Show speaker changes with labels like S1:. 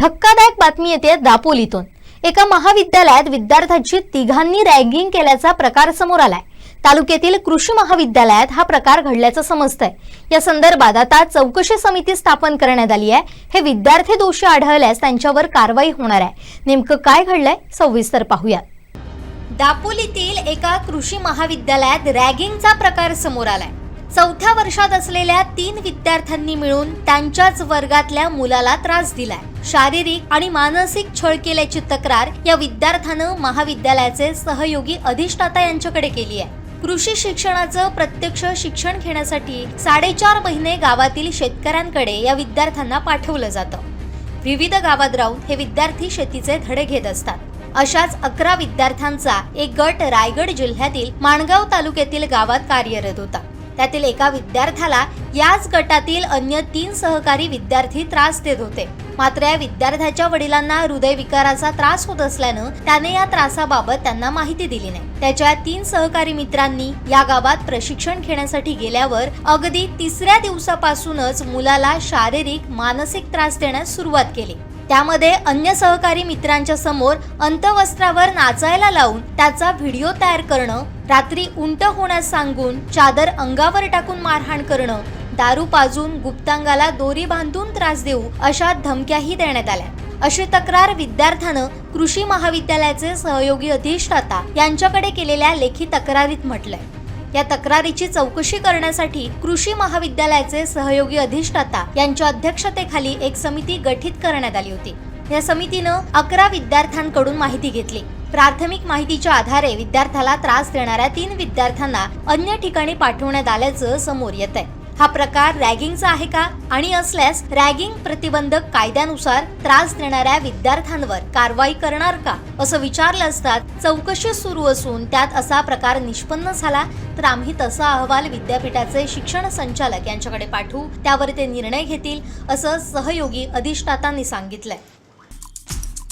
S1: धक्कादायक बातमी येते दापोलीतून. एका महाविद्यालयात विद्यार्थ्यांची तिघांनी रॅगिंग केल्याचा प्रकार समोर आलाय. तालुक्यातील कृषी महाविद्यालयात हा प्रकार घडल्याचं समजतंय. या संदर्भात आता चौकशी समिती स्थापन करण्यात आली आहे. हे विद्यार्थी दोषी आढळल्यास त्यांच्यावर कारवाई होणार आहे. नेमकं काय घडलंय? सविस्तर पाहूयात. दापोलीतील एका कृषी महाविद्यालयात रॅगिंगचा प्रकार समोर आलाय. चौथ्या वर्षात असलेल्या तीन विद्यार्थ्यांनी मिळून त्यांच्याच वर्गातल्या मुलाला त्रास दिलाय. शारीरिक आणि मानसिक छळ केल्याची तक्रार या विद्यार्थ्यानं महाविद्यालयाचे सहयोगी अधिष्ठाता यांच्याकडे केली आहे. कृषी शिक्षणाचं प्रत्यक्ष शिक्षण घेण्यासाठी साडेचार महिने गावातील शेतकऱ्यांकडे या विद्यार्थ्यांना पाठवलं जातं. विविध गावात राहून हे विद्यार्थी शेतीचे धडे घेत असतात. अशाच अकरा विद्यार्थ्यांचा एक गट रायगड जिल्ह्यातील माणगाव तालुक्यातील गावात कार्यरत होता. त्यातील एका विद्यार्थ्याला याच गटातील अन्य तीन सहकारी विद्यार्थी त्रास देत होते. मात्र या विद्यार्थ्याच्या वडिलांना हृदयविकाराचा त्रास होत असल्यानं त्याने या त्रासाबाबत त्यांना माहिती दिली नाही. त्याच्या तीन सहकारी मित्रांनी या गावात प्रशिक्षण घेण्यासाठी गेल्यावर अगदी तिसऱ्या दिवसापासूनच मुलाला शारीरिक मानसिक त्रास देण्यास सुरुवात केली. त्यामध्ये अन्य सहकारी मित्रांच्या समोर अंतवस्त्रावर नाचायला लावून त्याचा व्हिडिओ तयार करणं रात्री उंट होण्यास सांगून चादर अंगावर टाकून मारहाण करणं दारू पाजून गुप्तांगाला दोरी बांधून त्रास देऊ अशा धमक्याही देण्यात आल्या. अशी तक्रार विद्यार्थ्यानं कृषी महाविद्यालयाचे सहयोगी अधिष्ठाता यांच्याकडे केलेल्या लेखी तक्रारीत म्हटलंय. या तक्रारीची चौकशी करण्यासाठी कृषी महाविद्यालयाचे सहयोगी अधिष्ठाता यांच्या अध्यक्षतेखाली एक समिती गठीत करण्यात आली होती. या समितीनं अकरा विद्यार्थ्यांकडून माहिती घेतली. प्राथमिक माहितीच्या आधारे विद्यार्थ्याला त्रास देणाऱ्या तीन विद्यार्थ्यांना अन्य ठिकाणी पाठवण्यात आल्याचं समोर येत आहे हा प्रकार रॅगिंगचा आहे का? आणि असल्यास रॅगिंग प्रतिबंधक कायद्यानुसार त्रास देणाऱ्या विद्यार्थ्यांवर कारवाई करणार का? असं विचारलं असता चौकशी सुरू असून त्यात असा प्रकार निष्पन्न झाला तर आम्ही तसा अहवाल विद्यापीठाचे शिक्षण संचालक यांच्याकडे पाठवू. त्यावर ते निर्णय घेतील असं सहयोगी अधिष्ठातांनी सांगितलंय.